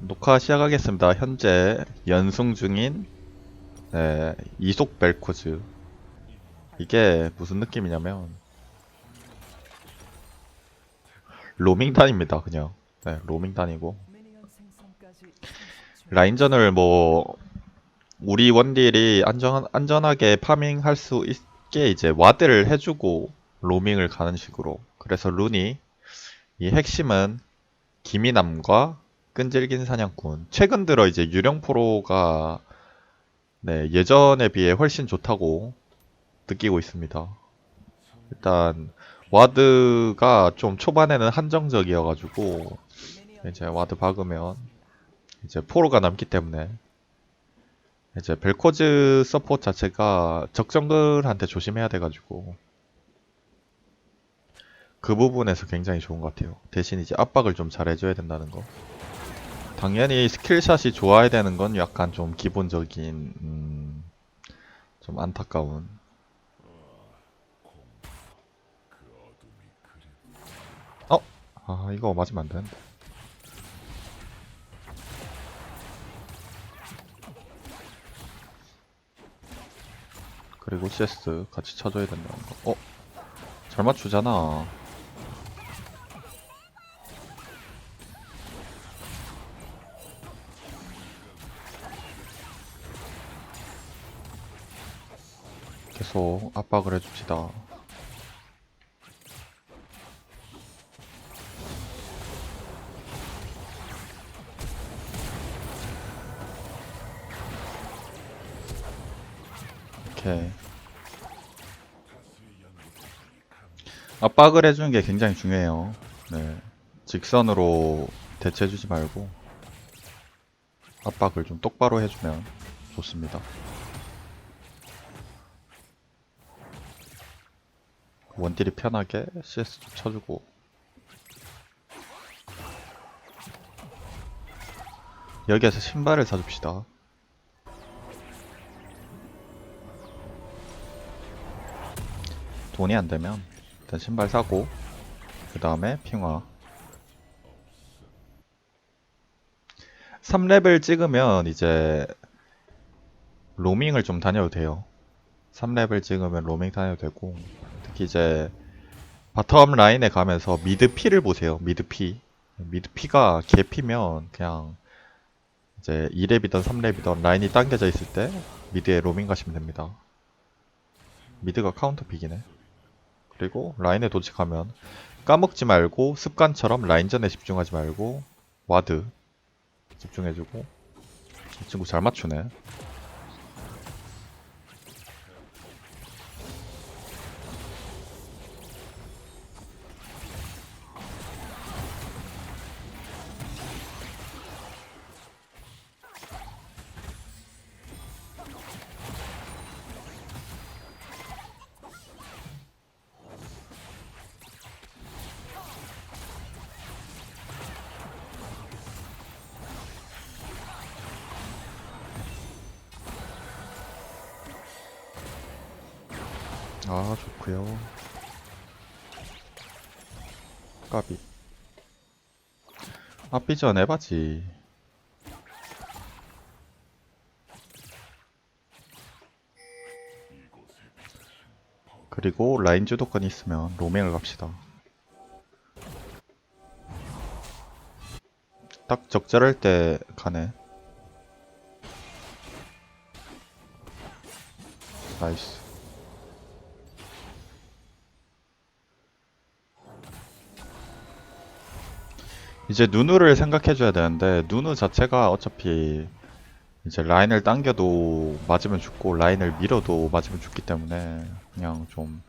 녹화 시작하겠습니다. 현재 연승 중인 네, 이속 벨코즈 이게 무슨 느낌이냐면 로밍단입니다. 그냥 네, 로밍단이고 라인전을 뭐 우리 원딜이 안전 안전하게 파밍할 수 있게 이제 와드를 해주고 로밍을 가는 식으로 그래서 룬이 이 핵심은 기미남과 끈질긴 사냥꾼. 최근 들어 이제 유령 프로가 네, 예전에 비해 훨씬 좋다고 느끼고 있습니다. 일단 와드가 좀 초반에는 한정적이어가지고 이제 와드 박으면 이제 포로가 남기 때문에 이제 벨코즈 서포트 자체가 적정글한테 조심해야 돼가지고 그 부분에서 굉장히 좋은 것 같아요. 대신 이제 압박을 좀 잘해줘야 된다는 거. 당연히 스킬샷이 좋아야 되는 건 약간 좀 기본적인 음, 좀 안타까운 어? 아 이거 맞으면 안 되는데 그리고 CS 같이 쳐줘야 된다는 거 어? 잘 맞추잖아 계속 압박을 해줍시다. 이렇게 압박을 해주는 게 굉장히 중요해요. 네. 직선으로 대체해주지 말고 압박을 좀 똑바로 해주면 좋습니다. 원딜이 편하게 CS 좀 쳐주고 여기에서 신발을 사줍시다 돈이 안 되면 일단 신발 사고 그 다음에 핑화 3레벨 찍으면 이제 로밍을 좀 다녀도 돼요 3레벨 찍으면 로밍 다녀도 되고 특히 이제 바텀 라인에 가면서 미드 피를 보세요. 미드 피. 미드 피가 개피면 그냥 이제 2렙이던 3렙이던 라인이 당겨져 있을 때 미드에 로밍 가시면 됩니다. 미드가 카운터 픽이네. 그리고 라인에 도착하면 까먹지 말고 습관처럼 라인전에 집중하지 말고 와드 집중해주고 이 친구 잘 맞추네. 아 좋구요. 까비. 앞비전 해봤지. 그리고 라인 주도권이 있으면 로밍을 갑시다. 딱 적절할 때 가네. 나이스 이제 누누를 생각해줘야 되는데 누누 자체가 어차피 이제 라인을 당겨도 맞으면 죽고 라인을 밀어도 맞으면 죽기 때문에 그냥 좀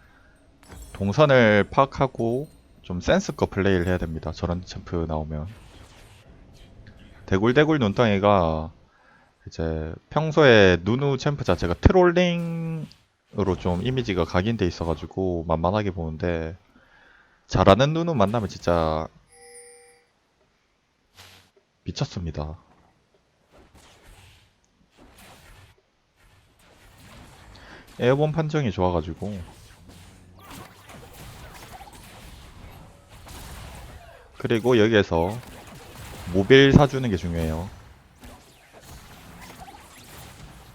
동선을 파악하고 좀 센스껏 플레이를 해야 됩니다. 저런 챔프 나오면 대굴대굴 눈덩이가 이제 평소에 누누 챔프 자체가 트롤링으로 좀 이미지가 각인돼 있어가지고 만만하게 보는데 잘하는 누누 만나면 진짜 미쳤습니다. 에어본 판정이 좋아가지고 그리고 여기에서 모빌 사주는 게 중요해요.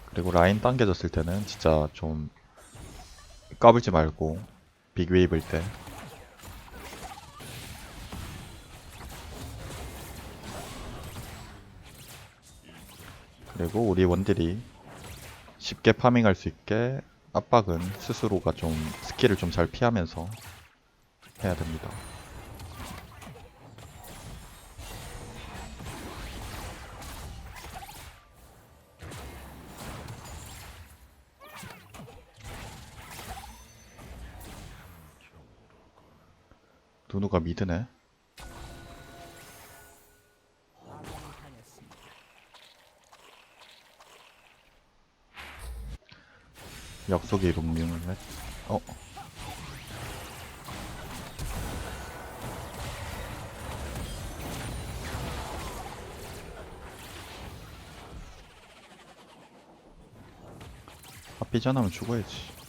그리고 라인 당겨졌을 때는 진짜 좀 까불지 말고 빅웨이브일 때 그리고 우리 원딜이 쉽게 파밍할 수 있게 압박은 스스로가 좀 스킬을 좀 잘 피하면서 해야 됩니다. 누누가 미드네. 약속의 롱링을 했... 어? 아, 삐져나면 죽어야지.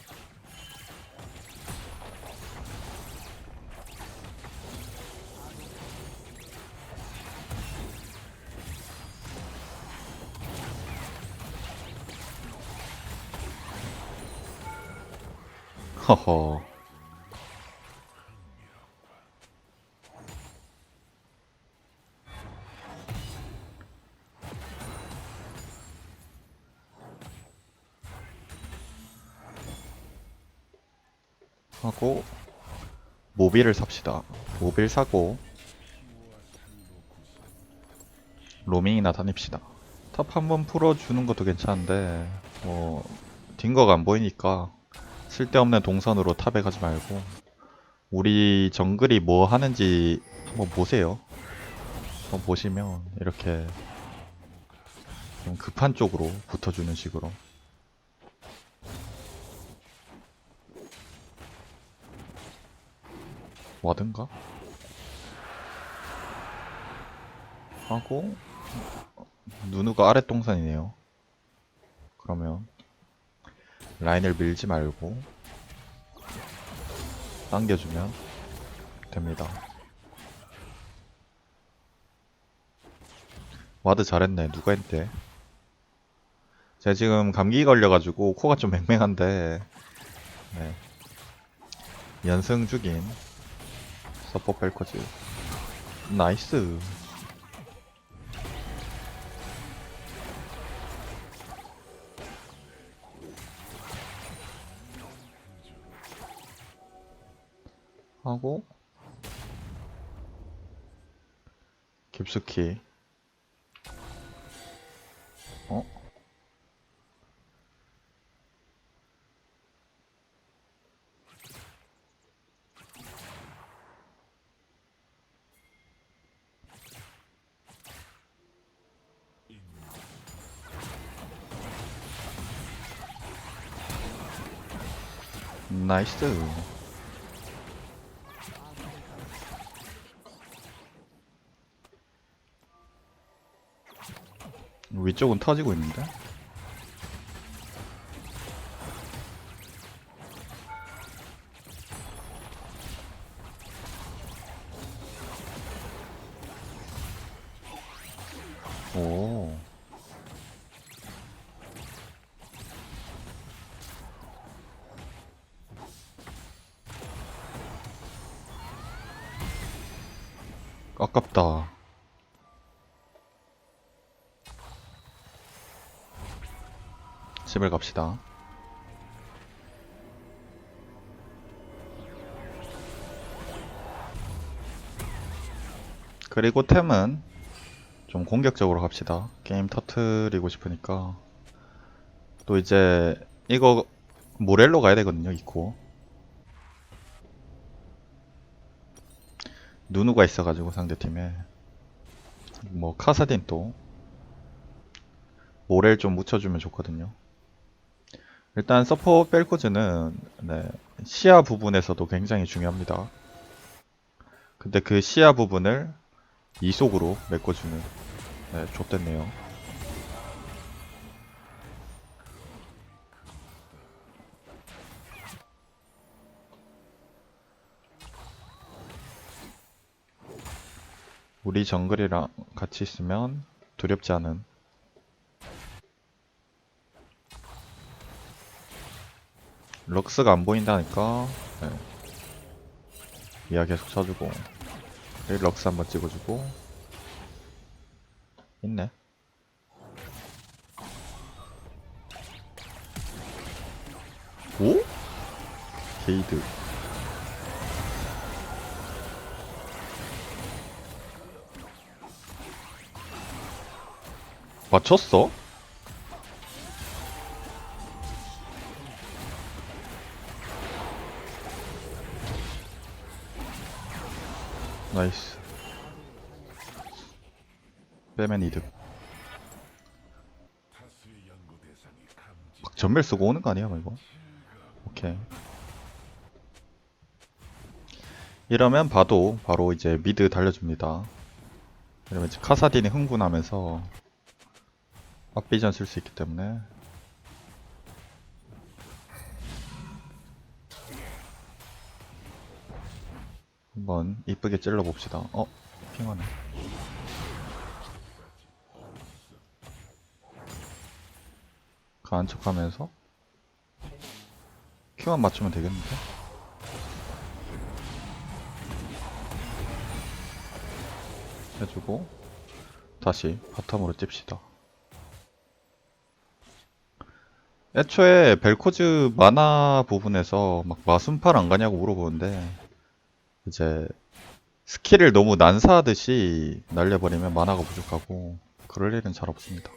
허허. 하고 모빌을 삽시다. 모빌 사고 로밍이나 다닙시다. 탑 한번 풀어주는 것도 괜찮은데 뭐 딩거가 안 보이니까 쓸데없는 동선으로 탑에 가지 말고 우리 정글이 뭐 하는지 한번 보세요. 한번 보시면 이렇게 좀 급한 쪽으로 붙어주는 식으로 와든가? 하고 누누가 아래 동선이네요. 그러면 라인을 밀지 말고 당겨주면 됩니다. 와드 잘했네. 누가 했대? 제가 지금 감기 걸려가지고 코가 좀 맹맹한데 네. 연승 중인 서포 펠커즈 나이스 하고 깊숙이 어? 나이스 위쪽은 터지고 있는데? 오. 아깝다. 집을 갑시다. 그리고 템은 좀 공격적으로 갑시다. 게임 터트리고 싶으니까. 또 이제 이거 모렐로 가야 되거든요, 이코. 누누가 있어가지고 상대팀에 뭐 카사딘 또 모렐 좀 묻혀주면 좋거든요. 일단 서퍼 벨코즈는 네, 시야 부분에서도 굉장히 중요합니다. 근데 그 시야 부분을 이속으로 메꿔주는 네, 좆됐네요. 우리 정글이랑 같이 있으면 두렵지 않은 럭스가 안 보인다니까 네. 미아 계속 쳐주고 여기 럭스 한번 찍어주고 있네 오? 게이드 맞췄어? 나이스. 빼맨 이득. 막 전멸 쓰고 오는 거 아니야 뭐 이거? 오케이. 이러면 봐도 바로 이제 미드 달려줍니다. 이러면 이제 카사딘이 흥분하면서 앞비전 쓸 수 있기 때문에 한번 이쁘게 찔러 봅시다. 어, 핑하네. 가한 척하면서 큐만 맞추면 되겠는데? 해주고 다시 바텀으로 찝시다. 애초에 벨코즈 만화 부분에서 막 마순팔 안 가냐고 물어보는데 이제 스킬을 너무 난사하듯이 날려버리면 만화가 부족하고 그럴 일은 잘 없습니다.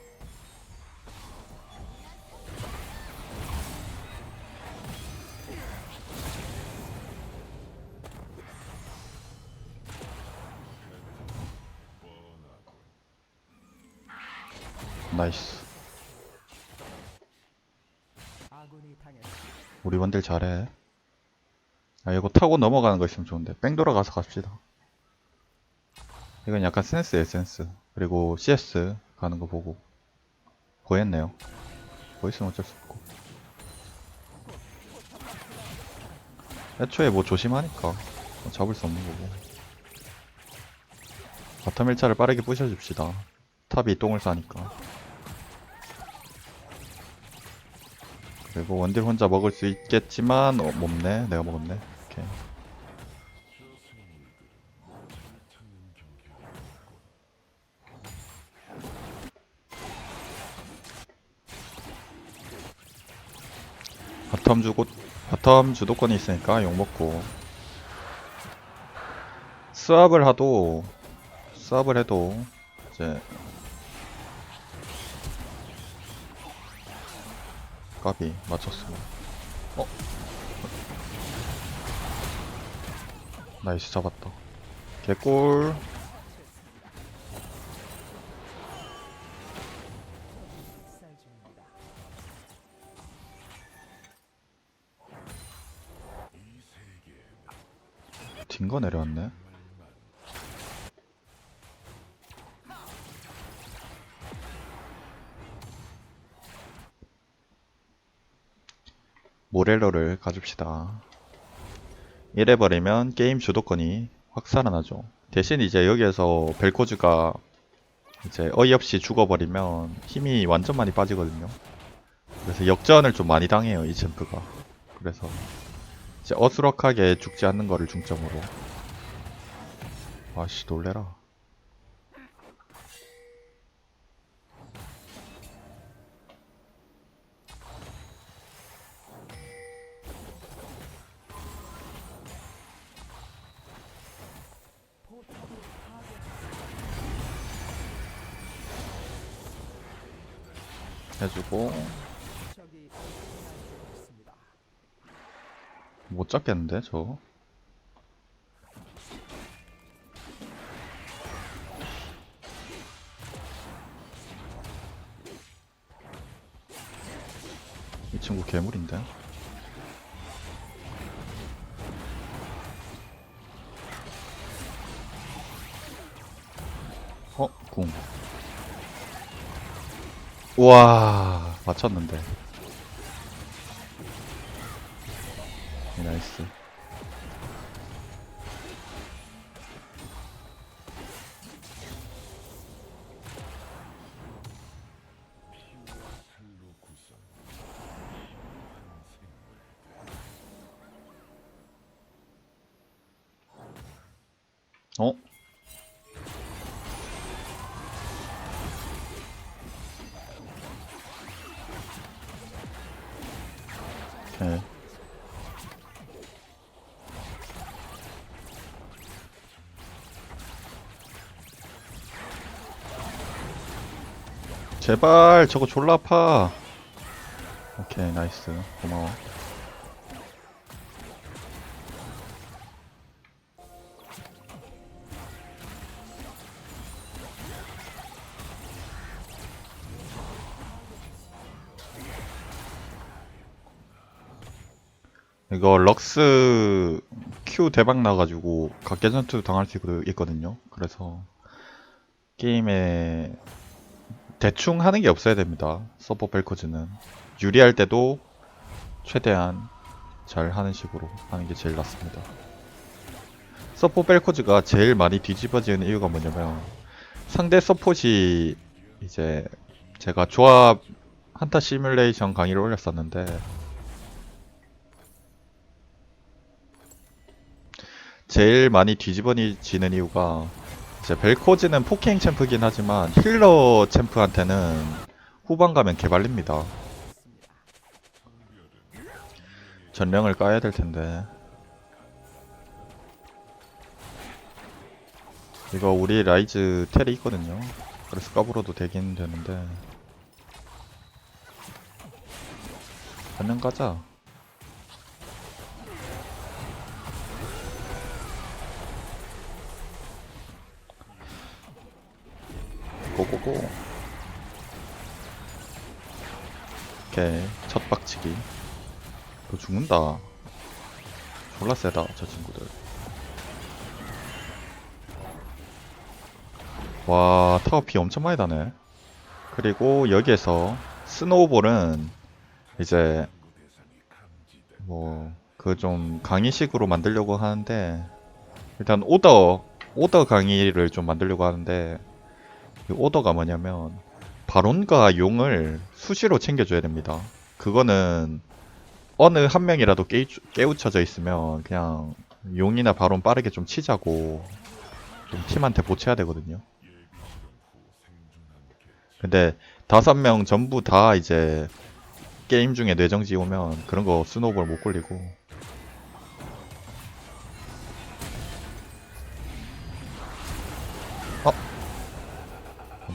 나이스. 우리 원딜 잘해. 아, 이거 타고 넘어가는 거 있으면 좋은데. 뺑 돌아가서 갑시다. 이건 약간 센스. 그리고 CS 가는 거 보고. 보였네요. 보였으면 어쩔 수 없고. 애초에 뭐 조심하니까. 뭐 잡을 수 없는 거고. 바텀 1차를 빠르게 부셔줍시다. 탑이 똥을 싸니까. 그리고 원딜 혼자 먹을 수 있겠지만 어, 못네 내가 먹었네 오케이 바텀 주고 바텀 주도권이 있으니까 욕 먹고 스왑을 하도 스왑을 해도 이제 까비. 어? 나이스 잡았다. 개꿀. 딩거 내려왔네. 모렐로를 가줍시다. 이래버리면 게임 주도권이 확 살아나죠. 대신 이제 여기에서 벨코즈가 이제 어이없이 죽어버리면 힘이 완전 많이 빠지거든요. 그래서 역전을 좀 많이 당해요, 이 챔프가. 그래서 이제 어수룩하게 죽지 않는 거를 중점으로. 아씨, 놀래라. 해주고. 못 잡겠는데 저? 이 친구 괴물인데 우와 맞췄는데 네, 나이스 어? 제발 저거 졸라 아파. 오케이 나이스. 고마워. 이거 럭스 Q 대박 나가지고 각계 전투 당할 수 있거- 있거든요. 그래서 게임에 대충 하는 게 없어야 됩니다. 서버 벨코즈는 유리할 때도 최대한 잘 하는 식으로 하는 게 제일 낫습니다. 서포 벨코즈가 제일 많이 뒤집어지는 이유가 뭐냐면 상대 서폿이 이제 제가 조합 한타 시뮬레이션 강의를 올렸었는데 제일 많이 뒤집어지는 이유가 이제 벨코즈는 포킹 챔프긴 하지만 힐러 챔프한테는 후반 가면 개발립니다. 전령을 까야 될 텐데. 이거 우리 라이즈 텔이 있거든요. 그래서 까불어도 되긴 되는데. 전령 가자. 고고고. 오케이. 첫 박치기. 너 죽는다. 졸라 세다, 저 친구들. 와, 타워 피 엄청 많이 다네. 그리고 여기에서 스노우볼은 이제 뭐 그 좀 강의식으로 만들려고 하는데 일단 오더 오더 강의를 좀 만들려고 하는데 이 오더가 뭐냐면 바론과 용을 수시로 챙겨줘야 됩니다. 그거는 어느 한 명이라도 깨, 깨우쳐져 있으면 그냥 용이나 바론 빠르게 좀 치자고 좀 팀한테 보채야 되거든요. 근데 다섯 명 전부 다 이제 게임 중에 뇌정지 오면 그런 거 스노우볼 못 굴리고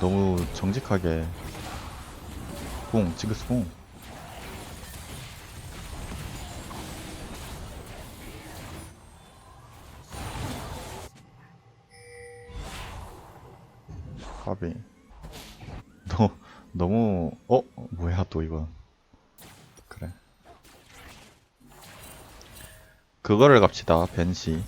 너무 정직하게 붕 징크스 붕 하비 너 너무 어? 뭐야 또 이건 그래. 그거를 갑시다 벤시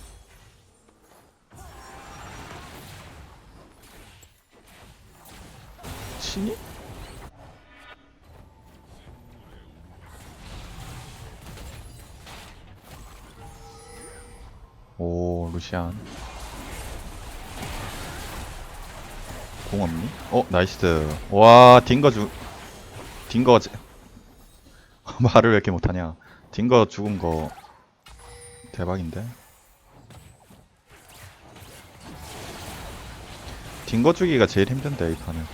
오 루시안 공 없니? 어 나이스. 와 딩거 주 딩거 제- 말을 왜 이렇게 못하냐. 딩거 죽은 거 대박인데? 딩거 주기가 제일 힘든데 이 판은.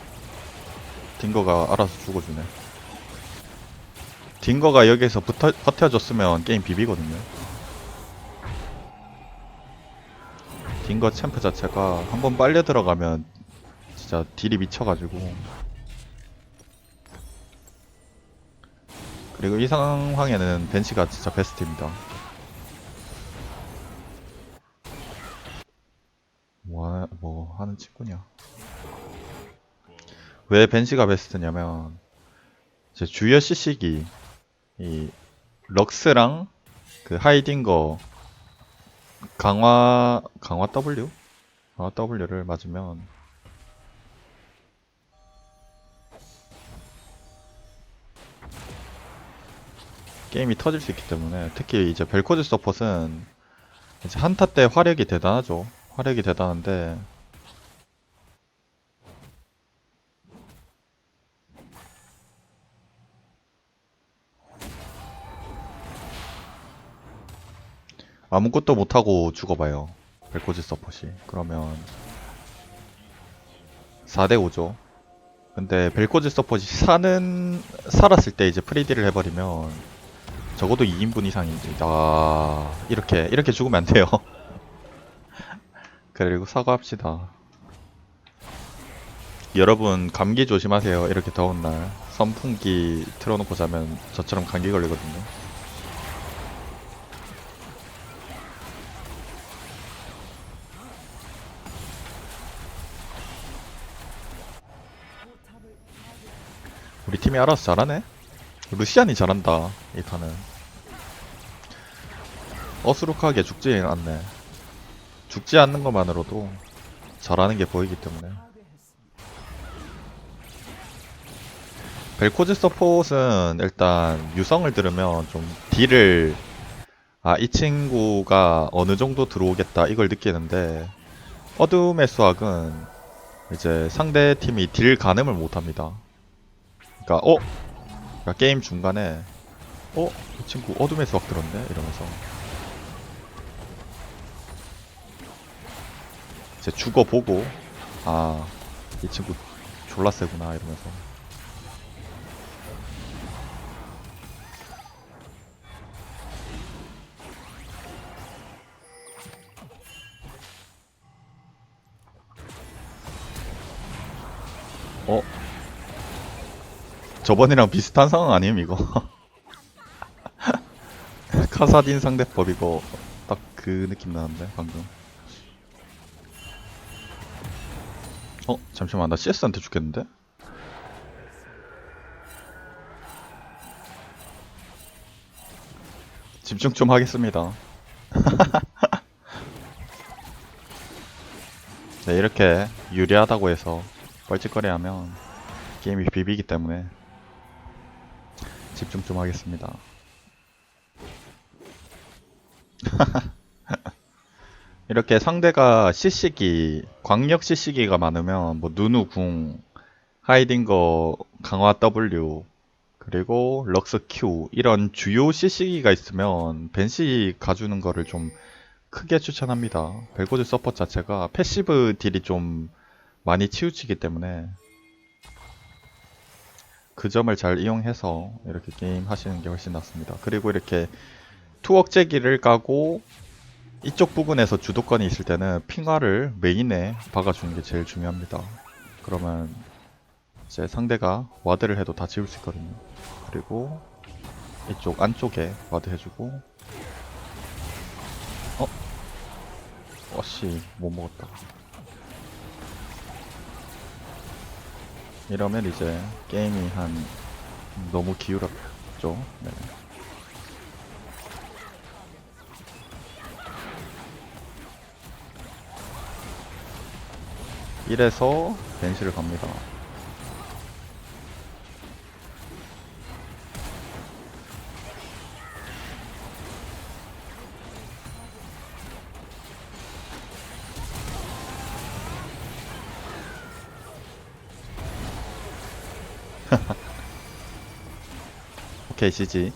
딩거가 알아서 죽어주네. 딩거가 여기서 붙어, 버텨줬으면 게임 비비거든요 딩거 챔프 자체가 한 번 빨려 들어가면 진짜 딜이 미쳐가지고. 그리고 이 상황에는 벤시가 진짜 베스트입니다. 뭐, 뭐 하는 친구냐? 왜 벤시가 베스트냐면 이제 주요 CC기 이 럭스랑 그 하이딩거 강화 강화 W 강화 W를 맞으면 게임이 터질 수 있기 때문에 특히 이제 벨코즈 서폿은 이제 한타 때 화력이 대단하죠. 화력이 대단한데 아무것도 못하고 죽어봐요. 벨코즈 서폿이. 그러면 4대5죠. 근데 벨코즈 서폿이 사는 살았을 때 이제 프리디를 해버리면 적어도 2인분 이상인데 아 이렇게 이렇게 죽으면 안 돼요. 그리고 사과합시다. 여러분 감기 조심하세요. 이렇게 더운 날. 선풍기 틀어놓고 자면 저처럼 감기 걸리거든요 팀이 알아서 잘하네. 루시안이 잘한다 이 판은. 어수룩하게 죽지 않네. 죽지 않는 것만으로도 잘하는 게 보이기 때문에. 벨코즈 서폿은 일단 유성을 들으면 좀 딜을 아 이 친구가 어느 정도 들어오겠다 이걸 느끼는데 어둠의 수학은 이제 상대 팀이 딜 가늠을 못합니다. 그러니까 어? 그러니까 게임 중간에 어? 이 친구 어둠의 수학 들었네? 이러면서 이제 죽어보고 아 이 친구 졸라 세구나 이러면서 어? 저번이랑 비슷한 상황 아님 이거? 카사딘 상대법 이거 딱 그 느낌 나는데 방금 어? 잠시만 나 CS한테 죽겠는데? 집중 좀 하겠습니다 네 이렇게 유리하다고 해서 뻘짓거리 하면 게임이 비비기 때문에 집중 좀 하겠습니다. 이렇게 상대가 CC기, 광역 CC기가 많으면 뭐 누누 궁, 하이딩거, 강화 W, 그리고 럭스 Q 이런 주요 CC기가 있으면 벤시 가주는 거를 좀 크게 추천합니다. 벨고즈 서폿 자체가 패시브 딜이 좀 많이 치우치기 때문에 그 점을 잘 이용해서 이렇게 게임 하시는 게 훨씬 낫습니다. 그리고 이렇게 투억제기를 까고 이쪽 부분에서 주도권이 있을 때는 핑화를 메인에 박아주는 게 제일 중요합니다. 그러면 이제 상대가 와드를 해도 다 지울 수 있거든요. 그리고 이쪽 안쪽에 와드 해주고 어? 어씨 못 먹었다. 이러면 이제 게임이 한 너무 기울었죠. 네. 이래서 벤시를 갑니다. 지지.